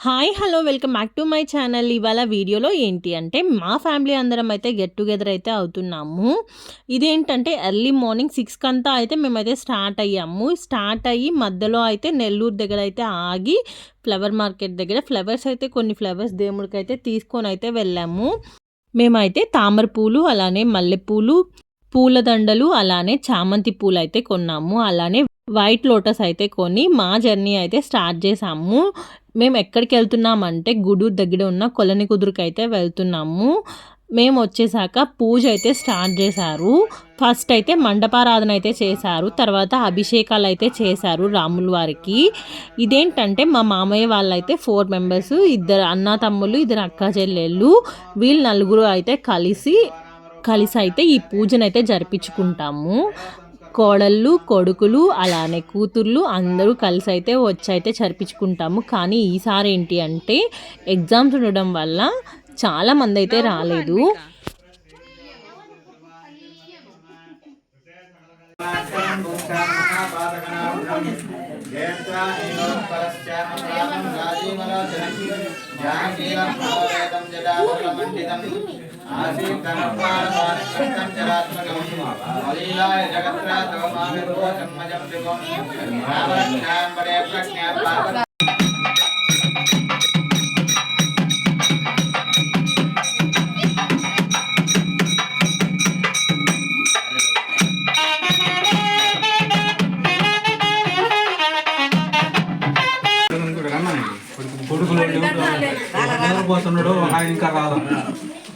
Hi hello welcome back to my channel. ఇవాళ వీడియోలో ఏంటి అంటే మా ఫ్యామిలీ అందరం అయితే గెట్ టుగెదర్ అయితే అవుతున్నాము. ఇదేంటంటే ఎర్లీ మార్నింగ్ సిక్స్ కంతా అయితే మేమైతే స్టార్ట్ అయ్యాము. స్టార్ట్ అయ్యి మధ్యలో అయితే నెల్లూరు దగ్గర అయితే ఆగి ఫ్లవర్ మార్కెట్ దగ్గర ఫ్లవర్స్ అయితే కొన్ని ఫ్లవర్స్ దేవుడికి అయితే తీసుకొని అయితే వెళ్ళాము. మేమైతే తామర పూలు అలానే మల్లెపూలు పూలదండలు అలానే చామంతి పూలు అయితే కొన్నాము. అలానే వైట్ లోటస్ అయితే కొని మా జర్నీ అయితే స్టార్ట్ చేసాము. మేము ఎక్కడికి వెళ్తున్నామంటే గూడూరు దగ్గర ఉన్న కొలని కుదురుకు అయితే వెళ్తున్నాము. మేము వచ్చేసాక పూజ అయితే స్టార్ట్ చేశారు. ఫస్ట్ అయితే మండపారాధన అయితే చేశారు. తర్వాత అభిషేకాలు అయితే చేశారు రాముల వారికి. ఇదేంటంటే మా మామయ్య వాళ్ళైతే ఫోర్ మెంబర్స్ ఇద్దరు అన్న తమ్ముళ్ళు ఇద్దరు అక్క చెల్లెళ్ళు వీళ్ళు నలుగురు అయితే కలిసి కలిసి అయితే ఈ పూజనైతే జరిపించుకుంటాము. కోడళ్ళు కొడుకులు అలానే కూతుర్లు అందరూ కలిసి అయితే వచ్చి అయితే చర్పించుకుంటాము కానీ ఈసారి ఏంటి అంటే ఎగ్జామ్స్ ఉండడం వల్ల చాలా మంది అయితే రాలేదు ఆసీత్తనపారపారకం అలీలాయ కొడుకులు పోతున్నాడు ఆయన ఇంకా రాదు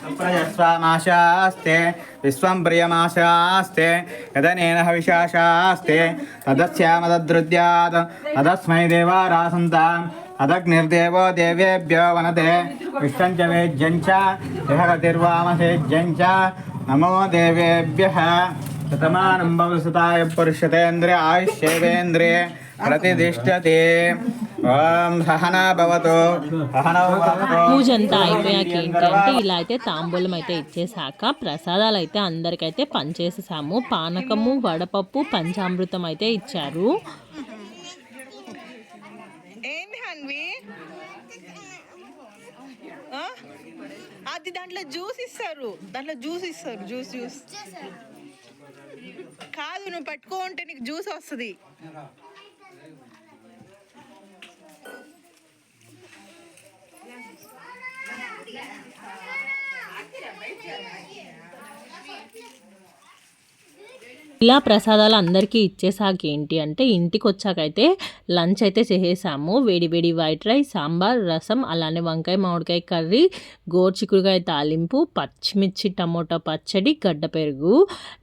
प्रजस्वामाशास्ते विश्वं प्रियमाशास्ते, यदनेन हविशाशास्ते तदस्यामदद्रुद्यात्, तदस्मै देवारासन्ताम् अदग्निर्देवो देवेभ्यो वनते विश्वं च वेद्यं च यः गतिर्वामसेज्यं च, नमो देवेभ्यः। शतमानं भवसताय पुरुषतेन्द्रे आयुष्येवेन्द्रे प्रतिष्ठते ఓం సహనా భవతు. సహనౌ భవతు. పూజ అంతా అయిపోయాక ఏంటంటే ఇలా అయితే తాంబూలం అయితే ఇచ్చేసాక ప్రసాదాలు అయితే అందరికైతే పంచేసేసాము పానకము వడపప్పు పంచామృతం అయితే ఇచ్చారు? అది దాంట్లో జ్యూస్ ఇస్తారు. దాంట్లో జ్యూస్ ఇస్తారు. Juice juice. కాదు నువ్వు పట్టుకో ఉంటే నీకు జ్యూస్ వస్తుంది. ఇలా ప్రసాదాలు అందరికీ ఇచ్చేసాక ఏంటి అంటే ఇంటికి వచ్చాకైతే లంచ్ అయితే చేసేసాము. వేడి వేడి వైట్ రైస్ సాంబార్ రసం అలానే వంకాయ మామిడికాయ కర్రీ గోర్చికుడుకాయ తాలింపు పచ్చిమిర్చి టమోటా పచ్చడి గడ్డ పెరుగు.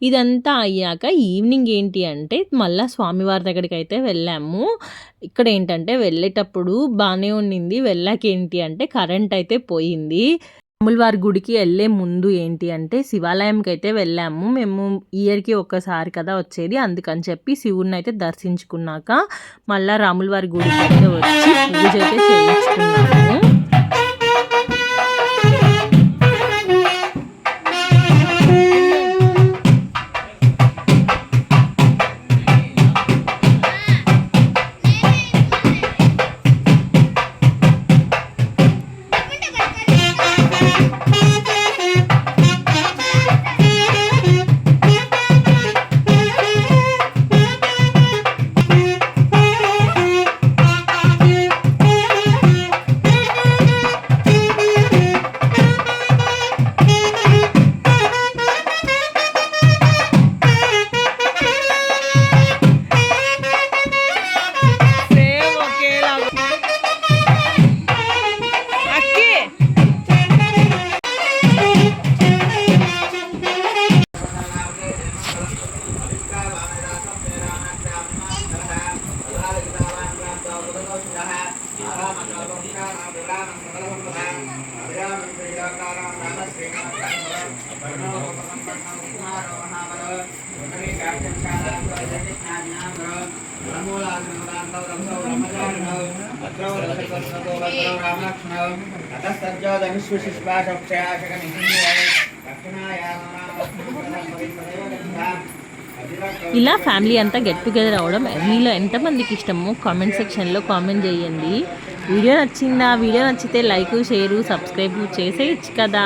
ఇదంతా అయ్యాక ఈవినింగ్ ఏంటి అంటే మళ్ళీ స్వామివారి దగ్గరికి అయితే వెళ్ళాము. ఇక్కడ ఏంటంటే వెళ్ళేటప్పుడు బాగానే ఉండింది. వెళ్ళాక ఏంటి అంటే కరెంట్ అయితే పోయింది. రాములవారి గుడికి వెళ్ళే ముందు ఏంటి అంటే శివాలయంకి అయితే వెళ్ళాము. మేము ఇయర్కి ఒక్కసారి కదా వచ్చేది. అందుకని చెప్పి శివుడిని అయితే దర్శించుకున్నాక మళ్ళీ రాములవారి గుడికి అయితే వచ్చి పూజ అయితే చేయించుకున్నాము. ఇలా ఫ్యామిలీ అంతా గెట్ టుగెదర్ అవడం మీలో ఎంతమందికి ఇష్టమో కామెంట్ సెక్షన్లో కామెంట్ చేయండి. వీడియో నచ్చిందా? వీడియో నచ్చితే లైక్ షేరు సబ్స్క్రైబ్ చేసేయచ్చు కదా.